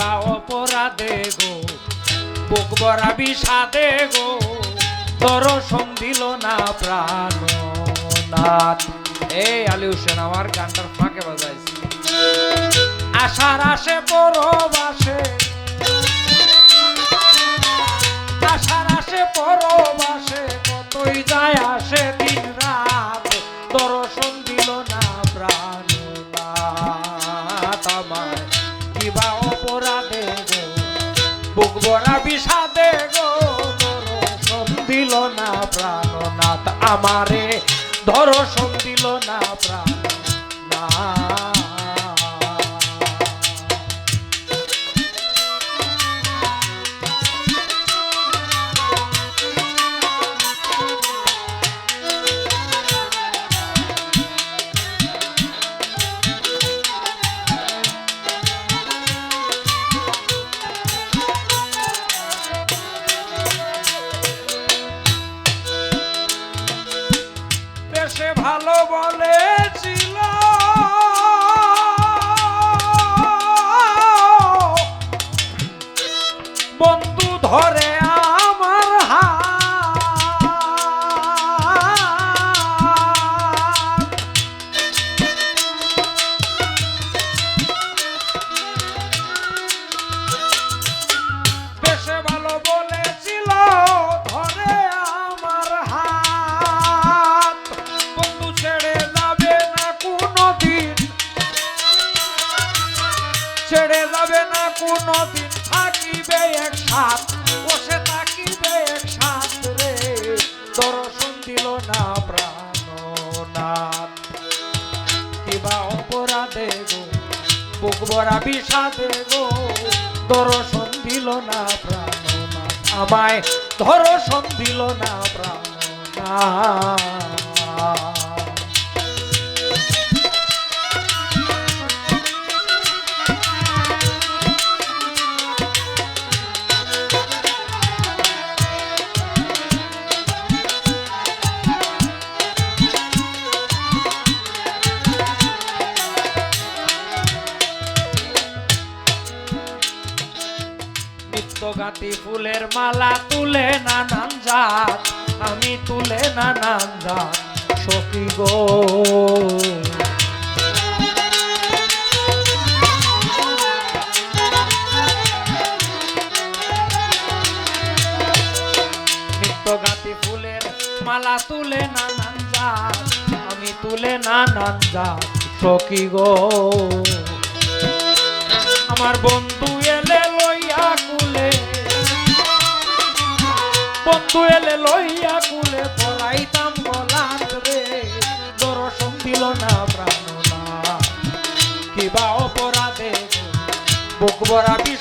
কিবা অপরাধে গো, বুক ভরা বিষাদে গো, দর্শন দিল না প্রাণ নাথ এই আলী হোসেন, আমার গানটার ফাঁকে বাজাইছে। আশার আসে, পরবাসে। আশার আসে, পরবাসে। কতই যায় আসে দিন রাত, দর্শন দিল না প্রাণ আমার কিবা অপরাধে গো বুক ভরা বিষাদে গো দিল না প্রাণনাথ আমারে। ধরো দিল না প্রাণ যাবে না কোনো দিন থাকিবে এক সাথ, বসে থাকিবে এক সাথ রে। দর্শন দিল না প্রাণনাথ। কিবা অপরাধে গো, বুক ভরা বিষাদে গো। দর্শন দিল না প্রাণনাথ, আমায় দর্শন দিল না প্রাণনাথ। নিত্যগাতি ফুলের মালা তুলে নানান জাত, আমি তুলে নানান জাত, সখী গো। নিত্যগাতি ফুলের মালা তুলে আমি তুলে সখী গো। আমার বন্ধু বন্ধু এলে লইয়া কুলে পলাইতাম গলাত রে। দর্শন দিল না প্রাণনা কিবা অপরাধে? বুক দর্শন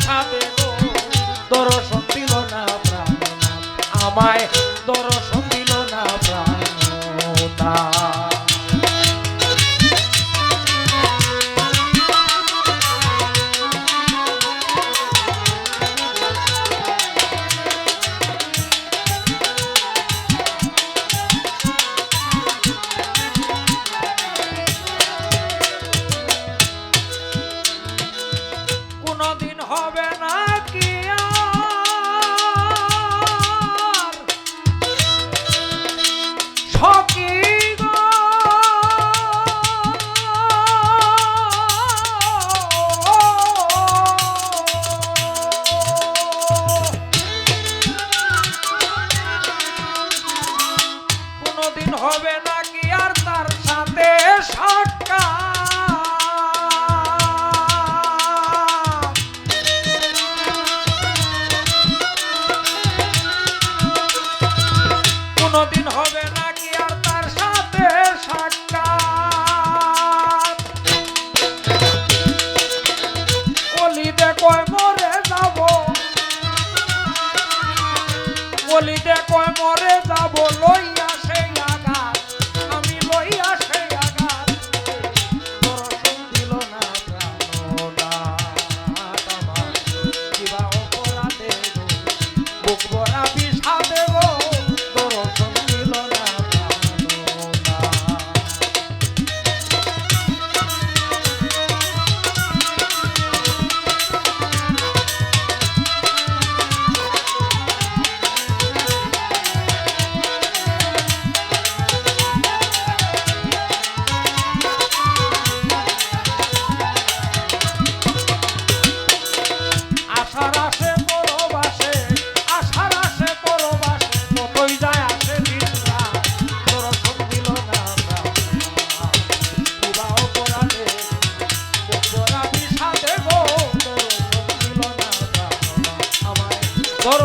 বলি দেখো মরে যাব লইয়া সেই আঘাত। আমি লইয়া সেই আঘাত। দিল না প্রাণ বুক বড়